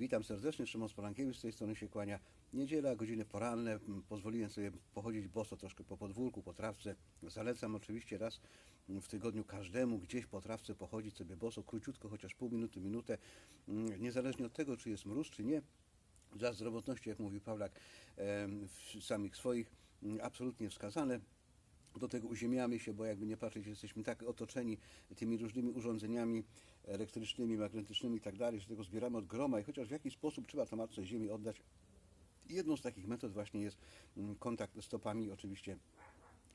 Witam serdecznie, Szymon Spolankiewicz, z tej strony się kłania. Niedziela, godziny poranne, pozwoliłem sobie pochodzić boso troszkę po podwórku, po trawce. Zalecam oczywiście raz w tygodniu każdemu gdzieś po trawce pochodzić sobie boso, króciutko, chociaż pół minuty, minutę, m, niezależnie od tego, czy jest mróz, czy nie. Dla zdrowotności, jak mówił Pawlak, w samych swoich, m, absolutnie wskazane. Do tego uziemiamy się, bo jakby nie patrzeć, jesteśmy tak otoczeni tymi różnymi urządzeniami elektrycznymi, magnetycznymi i tak dalej, że tego zbieramy od groma i chociaż w jakiś sposób trzeba to matce ziemi oddać. Jedną z takich metod właśnie jest mm, kontakt stopami, oczywiście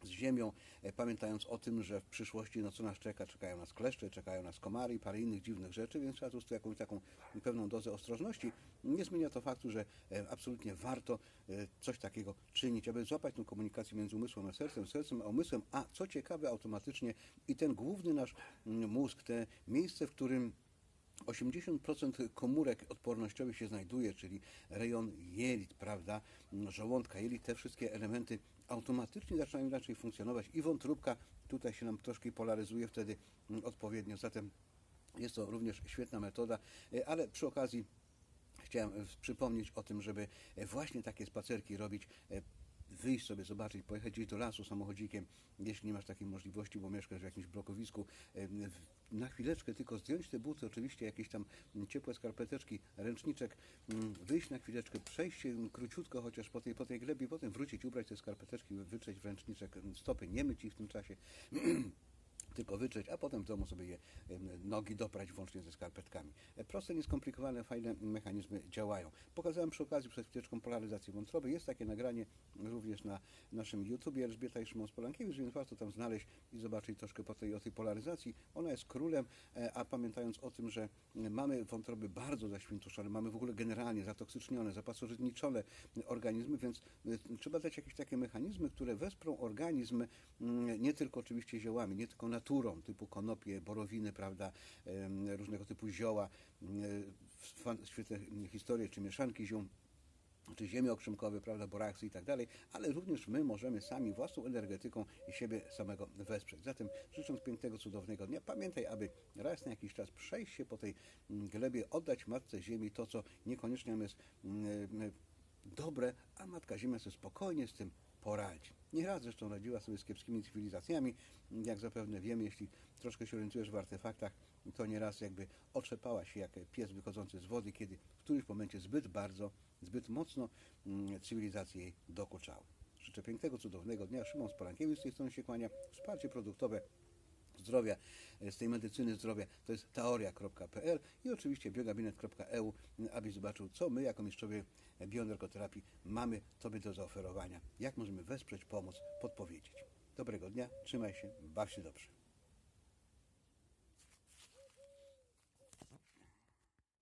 z ziemią, e, pamiętając o tym, że w przyszłości no co nas czeka, czekają nas kleszcze, czekają nas komary i parę innych dziwnych rzeczy, więc trzeba tu z jakąś taką pewną dozę ostrożności. Nie zmienia to faktu, że e, absolutnie warto e, coś takiego czynić, aby złapać tą komunikację między umysłem a sercem, sercem a umysłem, a co ciekawe automatycznie i ten główny nasz mm, mózg, te miejsce, w którym 80% komórek odpornościowych się znajduje, czyli rejon jelit, prawda, żołądka, jelit, te wszystkie elementy automatycznie zaczynają inaczej funkcjonować i wątróbka tutaj się nam troszkę polaryzuje wtedy mm, odpowiednio. Zatem jest to również świetna metoda, e, ale przy okazji chciałem e, przypomnieć o tym, żeby e, właśnie takie spacerki robić wyjść sobie, zobaczyć, pojechać gdzieś do lasu samochodzikiem, jeśli nie masz takiej możliwości, bo mieszkasz w jakimś blokowisku, na chwileczkę tylko zdjąć te buty, oczywiście jakieś tam ciepłe skarpeteczki, ręczniczek, mm, wyjść na chwileczkę, przejść króciutko chociaż po tej, po tej glebie, potem wrócić, ubrać te skarpeteczki, wytrzeć w ręczniczek stopy, nie myć ich w tym czasie, tylko wytrzeć, a potem w domu sobie je nogi doprać włącznie ze skarpetkami. E, Proste, nieskomplikowane, fajne mechanizmy działają. Pokazałem przy okazji przed chwileczką polaryzację wątroby. Jest takie nagranie również na naszym YouTubie Elżbieta i Szymon Spolankiewicz, więc warto tam znaleźć i zobaczyć troszkę po tej, o tej polaryzacji. Ona jest królem, e, a pamiętając o tym, że m, mamy wątroby bardzo zaświntuszone, mamy w ogóle generalnie zatoksycznione, zapasożytniczone organizmy, więc e, trzeba dać jakieś takie mechanizmy, które wesprą organizm nie tylko oczywiście ziołami, nie tylko naturą, typu konopie, borowiny, prawda, różnego typu zioła, świetne historie, czy mieszanki ziół, czy ziemie okrzymkowe, prawda, boraksy i tak dalej, ale również my możemy sami własną energetyką siebie samego wesprzeć. Zatem życząc pięknego, cudownego dnia, pamiętaj, aby raz na jakiś czas przejść się po tej mm, glebie, oddać Matce Ziemi to, co niekoniecznie jest mm, dobre, a Matka Ziemia sobie spokojnie z tym poradzi. Nieraz zresztą radziła sobie z kiepskimi cywilizacjami, jak zapewne wiemy, jeśli troszkę się orientujesz w artefaktach, to nieraz jakby otrzepała się jak pies wychodzący z wody, kiedy w którymś momencie zbyt bardzo, zbyt mocno mm, cywilizacje jej dokuczały. Życzę pięknego, cudownego dnia. Szymon Spolankiewicz z tej strony się kłania. Wsparcie produktowe zdrowia, e, z tej medycyny zdrowia, to jest teoria.pl i oczywiście biogabinet.eu, abyś zobaczył, co my jako mistrzowie bioenergoterapii mamy Tobie do zaoferowania. Jak możemy wesprzeć, pomóc, podpowiedzieć. Dobrego dnia, trzymaj się, baw się dobrze.